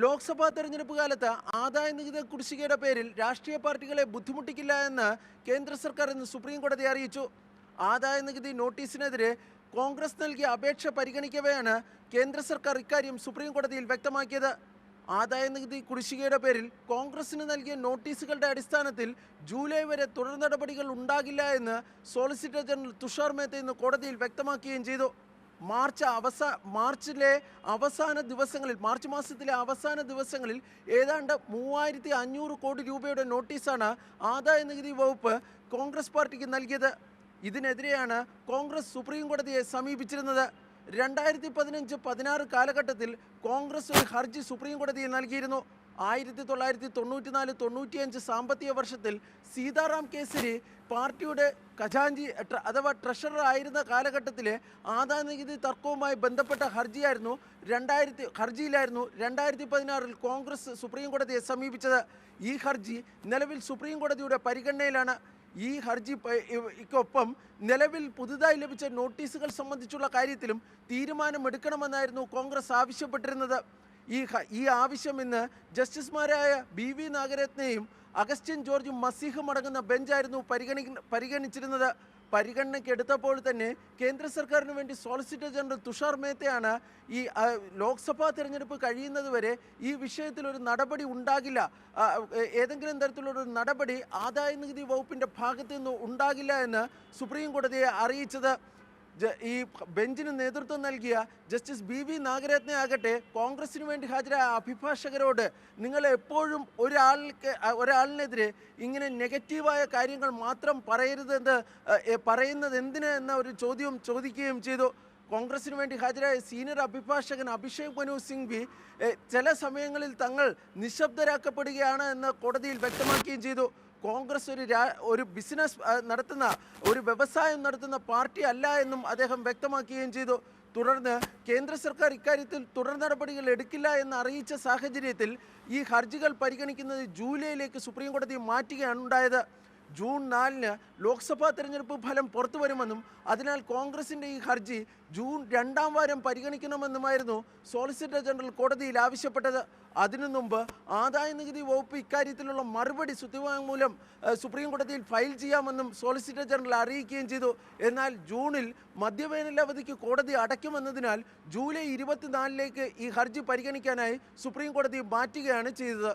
ലോക്സഭാ തെരഞ്ഞെടുപ്പ് കാലത്ത് ആദായ നികുതി കുടിശ്ശികയുടെ പേരിൽ രാഷ്ട്രീയ പാർട്ടികളെ ബുദ്ധിമുട്ടിക്കില്ല എന്ന് കേന്ദ്ര സർക്കാർ ഇന്ന് സുപ്രീം കോടതി അറിയിച്ചു. ആദായ നികുതി നോട്ടീസിനെതിരെ കോൺഗ്രസ് നൽകിയ അപേക്ഷ പരിഗണിക്കവെയാണ് കേന്ദ്ര സർക്കാർ ഇക്കാര്യം സുപ്രീം കോടതിയിൽ വ്യക്തമാക്കിയത്. ആദായ നികുതി കുടിശ്ശികയുടെ പേരിൽ കോൺഗ്രസിന് നൽകിയ നോട്ടീസുകളുടെ അടിസ്ഥാനത്തിൽ ജൂലൈ വരെ തുടർ നടപടികൾ ഉണ്ടാകില്ല എന്ന് സോളിസിറ്റർ ജനറൽ തുഷാർ മേത്ത ഇന്ന് കോടതിയിൽ വ്യക്തമാക്കുകയും ചെയ്തു. മാർച്ച് അവസാ മാർച്ചിലെ അവസാന ദിവസങ്ങളിൽ മാർച്ച് മാസത്തിലെ അവസാന ദിവസങ്ങളിൽ ഏതാണ്ട് മൂവായിരത്തി അഞ്ഞൂറ് കോടി രൂപയുടെ നോട്ടീസാണ് ആദായ നികുതി വകുപ്പ് കോൺഗ്രസ് പാർട്ടിക്ക് നൽകിയത്. ഇതിനെതിരെയാണ് കോൺഗ്രസ് സുപ്രീം കോടതിയെ സമീപിച്ചിരുന്നത്. രണ്ടായിരത്തി പതിനഞ്ച് പതിനാറ് കാലഘട്ടത്തിൽ കോൺഗ്രസ് ഒരു ഹർജി സുപ്രീം കോടതിയിൽ നൽകിയിരുന്നു. ആയിരത്തി തൊള്ളായിരത്തി തൊണ്ണൂറ്റിനാല് തൊണ്ണൂറ്റിയഞ്ച് സാമ്പത്തിക വർഷത്തിൽ സീതാറാം കേസരി പാർട്ടിയുടെ ഖജാഞ്ചി അഥവാ ട്രഷറർ ആയിരുന്ന കാലഘട്ടത്തിലെ ആദായ നികുതി തർക്കവുമായി ബന്ധപ്പെട്ട ഹർജിയായിരുന്നു രണ്ടായിരത്തി ഹർജിയിലായിരുന്നു രണ്ടായിരത്തി പതിനാറിൽ കോൺഗ്രസ് സുപ്രീം കോടതിയെ സമീപിച്ചത്. ഈ ഹർജി നിലവിൽ സുപ്രീം കോടതിയുടെ പരിഗണനയിലാണ്. ഈ ഹർജി ഒപ്പം നിലവിൽ പുതുതായി ലഭിച്ച നോട്ടീസുകൾ സംബന്ധിച്ചുള്ള കാര്യത്തിലും തീരുമാനമെടുക്കണമെന്നായിരുന്നു കോൺഗ്രസ് ആവശ്യപ്പെട്ടിരുന്നത്. ഈ ഈ ആവശ്യം ഇന്ന് ജസ്റ്റിസുമാരായ ബി വി നാഗരത്നയും അഗസ്റ്റിൻ ജോർജും മസീഹും അടങ്ങുന്ന ബെഞ്ചായിരുന്നു പരിഗണി പരിഗണിച്ചിരുന്നത്. പരിഗണനയ്ക്ക് എടുത്തപ്പോൾ തന്നെ കേന്ദ്ര സർക്കാരിന് വേണ്ടി സോളിസിറ്റർ ജനറൽ തുഷാർ മേത്തയാണ് ഈ ലോക്സഭാ തെരഞ്ഞെടുപ്പ് കഴിയുന്നതുവരെ ഈ വിഷയത്തിൽ ഒരു നടപടി ഉണ്ടാകില്ല. ഏതെങ്കിലും തരത്തിലുള്ള ഒരു നടപടി ആദായ നികുതി വകുപ്പിന്റെ ഭാഗത്തു നിന്ന് ഉണ്ടാകില്ല എന്ന് സുപ്രീം കോടതിയെ അറിയിച്ചത്. ഈ ബെഞ്ചിന് നേതൃത്വം നൽകിയ ജസ്റ്റിസ് ബി വി നാഗരത്ന ആകട്ടെ കോൺഗ്രസിന് വേണ്ടി ഹാജരായ അഭിഭാഷകരോട് നിങ്ങൾ എപ്പോഴും ഒരാൾക്ക് ഒരാളിനെതിരെ ഇങ്ങനെ നെഗറ്റീവായ കാര്യങ്ങൾ മാത്രം പറയരുതെന്ന് പറയുന്നത് എന്തിന് എന്ന ഒരു ചോദ്യവും ചോദിക്കുകയും ചെയ്തു. കോൺഗ്രസിന് വേണ്ടി ഹാജരായ സീനിയർ അഭിഭാഷകൻ അഭിഷേക് മനു സിംഗ്വി ചില സമയങ്ങളിൽ തങ്ങൾ നിശബ്ദരാക്കപ്പെടുകയാണ് എന്ന് കോടതിയിൽ വ്യക്തമാക്കുകയും ചെയ്തു. കോൺഗ്രസ് ഒരു ഒരു ബിസിനസ് നടത്തുന്ന ഒരു വ്യവസായം നടത്തുന്ന പാർട്ടി അല്ല എന്നും അദ്ദേഹം വ്യക്തമാക്കുകയും ചെയ്തു. തുടർന്ന് കേന്ദ്ര സർക്കാർ ഇക്കാര്യത്തിൽ തുടർ നടപടികൾ എടുക്കില്ല എന്ന് അറിയിച്ച സാഹചര്യത്തിൽ ഈ ഹർജികൾ പരിഗണിക്കുന്നത് ജൂലൈയിലേക്ക് സുപ്രീം കോടതി മാറ്റുകയാണ് ഉണ്ടായത്. ജൂൺ നാലിന് ലോക്സഭാ തെരഞ്ഞെടുപ്പ് ഫലം പുറത്തു വരുമെന്നും അതിനാൽ കോൺഗ്രസിന്റെ ഈ ഹർജി ജൂൺ രണ്ടാം വാരം പരിഗണിക്കണമെന്നുമായിരുന്നു സോളിസിറ്റർ ജനറൽ കോടതിയിൽ ആവശ്യപ്പെട്ടത്. അതിനു മുമ്പ് ആദായ നികുതി വകുപ്പ് ഇക്കാര്യത്തിലുള്ള മറുപടി സത്യവാങ്മൂലം ഏഹ്, സുപ്രീം കോടതിയിൽ ഫയൽ ചെയ്യാമെന്നും സോളിസിറ്റർ ജനറൽ അറിയിക്കുകയും ചെയ്തു. എന്നാൽ ജൂണിൽ മധ്യവേനൽ അവധിക്ക് കോടതി അടയ്ക്കുമെന്നതിനാൽ ജൂലൈ ഇരുപത്തിനാലിലേക്ക് ഈ ഹർജി പരിഗണിക്കാനായി സുപ്രീം കോടതി മാറ്റുകയാണ് ചെയ്തത്.